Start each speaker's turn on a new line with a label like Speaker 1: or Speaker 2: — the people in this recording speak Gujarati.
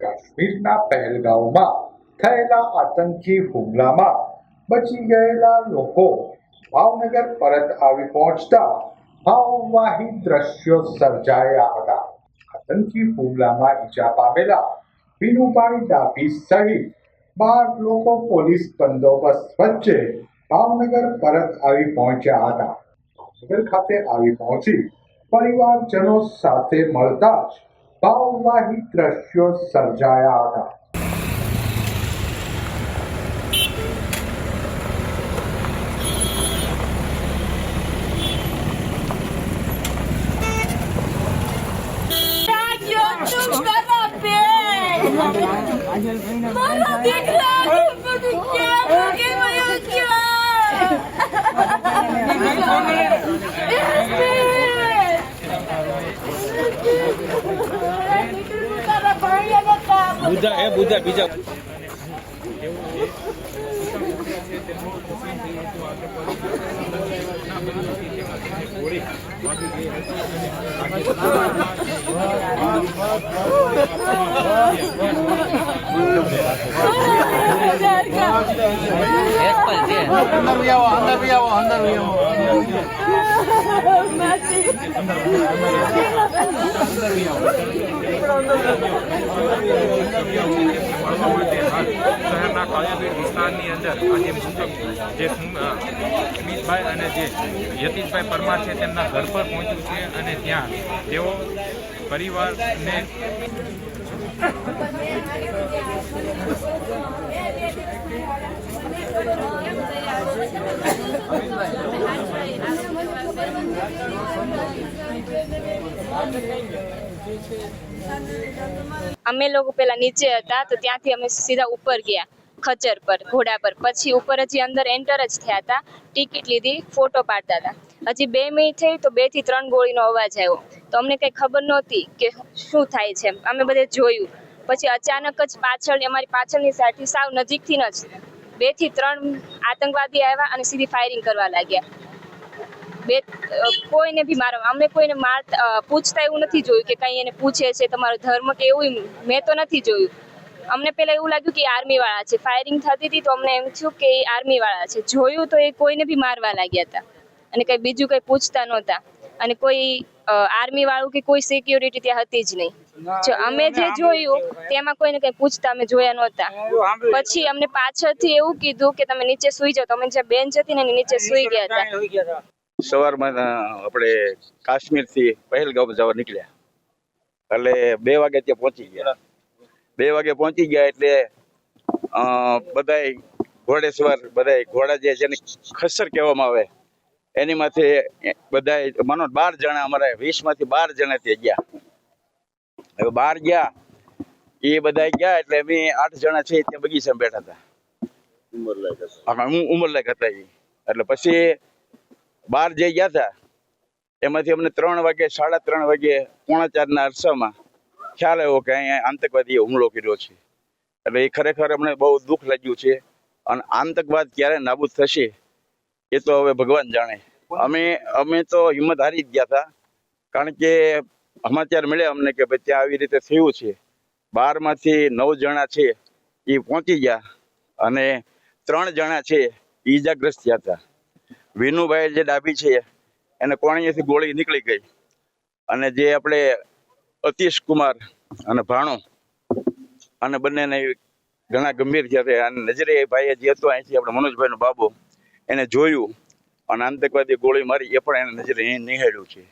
Speaker 1: કાશ્મીરના પહેલગાંવમાં થયેલા આતંકી હુમલામાં બચી ગયેલા લોકો ભાવનગર પરત આવી પહોંચતા ભાવવાહી દ્રશ્યો સર્જાયા હતા. આતંકી હુમલામાં ઈજા પામેલા વિનુભાઈ ડાભી સહિત બાર લોકો પોલીસ બંદોબસ્ત વચ્ચે ભાવનગર પરત આવી પહોંચ્યા હતા. ભાવનગર ખાતે આવી પહોંચી પરિવારજનો સાથે મળતા જ ભાવવાહી દ્રશ્યો સર્જાયા હતા
Speaker 2: રાખ્યો તું કરો બેન મારા દીકરા બધું ક્યાં
Speaker 3: બુધા એ બુધા બીજા.
Speaker 4: અંદર બી આવો અંદર બી આવો અંદર બી આવો.
Speaker 5: શહેરના કાળિયાબીડ વિસ્તારની અંદર આજે મૃતક જે સ્મિતભાઈ અને જે યતીશભાઈ પરમાર છે તેમના ઘર પર પહોંચ્યું છે અને ત્યાં તેઓ પરિવારને
Speaker 6: અમે લોકો પેલા નીચે હતા તો ત્યાંથી અમે સીધા ઉપર ગયા, ખચર પર, ઘોડા પર. પછી ઉપર હજી અંદર એન્ટર જ થયા હતા ટિકિટ લીધી ફોટો પાડતા હતા. હજી બે મિનિટ થઈ તો બેથી ત્રણ ગોળીનો અવાજ આવ્યો. તો અમને કઈ ખબર નહોતી કે શું થાય છે અમે બધે જોયું. પછી અચાનક જ પાછળ અમારી પાછળની સાઈડથી સાવ નજીકથી જ, બેથી ત્રણ આતંકવાદી આવ્યા અને સીધી ફાયરિંગ કરવા લાગ્યા. બે કોઈને બી મારવા. અમે કોઈને માર પૂછતા એવું નથી જોયું કે કઈ એને પૂછે છે તમારો ધર્મ કે એવું મેં તો નથી જોયું. અમને પહેલા એવું લાગ્યું કે આર્મી વાળા છે. ફાયરિંગ થતી હતી તો અમને એમ થયું કે એ આર્મી વાળા છે. જોયું તો એ કોઈને બી મારવા લાગ્યા હતા. અને કઈ બીજું કઈ પૂછતા નહોતા. અને કોઈ આર્મી વાળું કે કોઈ સિક્યુરિટી ત્યાં હતી જ નહીં. જો અમે જે જોયું તેમાં કોઈને કઈ પૂછતા અમે જોયા નહોતા. પછી અમને પાછળથી એવું કીધું કે તમે નીચે સુઈ જાઓ. તમે જે બેન્ચ હતી ને નીચે સુઈ ગયા હતા.
Speaker 7: સવારમાં આપણે કાશ્મીરથી પહેલગામ જવા નીકળ્યા. એટલે બે વાગે ત્યાં પહોંચી ગયા. બે વાગે પહોંચી ગયા એટલે બધાય ઘોડેસવાર બધાય ઘોડા જે જેને ખસર કહેવામાં આવે એની માથે બધાય માનો બાર જણા અમારા વીસમાંથી બાર જણા ત્યાં ગયા. હવે બાર ગયા એ બધા ગયા એટલે અમે આઠ જણા છે ત્યાં બગીચામાં બેઠા હતા. હા, હું ઉંમરલાયક હતા એટલે પછી બહાર જે ગયા હતા એમાંથી અમને ત્રણ વાગે, સાડા ત્રણ વાગે પોણા ચારના અરસામાં ખ્યાલ આવ્યો કે અહીંયા આતંકવાદીએ હુમલો કર્યો છે. એટલે એ ખરેખર અમને બહુ દુઃખ લાગ્યું છે. અને આતંકવાદ ક્યારે નાબૂદ થશે એ તો હવે ભગવાન જાણે. અમે અમે તો હિંમત હારી જ ગયા હતા કારણ કે સમાચાર મળ્યા અમને કે ભાઈ ત્યાં આવી રીતે થયું છે. બારમાંથી નવ જણા છે એ પહોંચી ગયા અને ત્રણ જણા છે ઈજાગ્રસ્ત થયા હતા વિનુભાઈ જે ડાબી છે, એને કોણીએથી ગોળી નીકળી ગઈ. અને જે આપણે અતીશ કુમાર અને ભાણો અને બંનેને ઘણા ગંભીર હતા અને નજરે ભાઈએ જે હતો અહીંથી આપણે મનોજભાઈનો બાબો, એને જોયું અને આતંકવાદી ગોળી મારી, એ પણ એને નજરે નિહાળ્યું છે.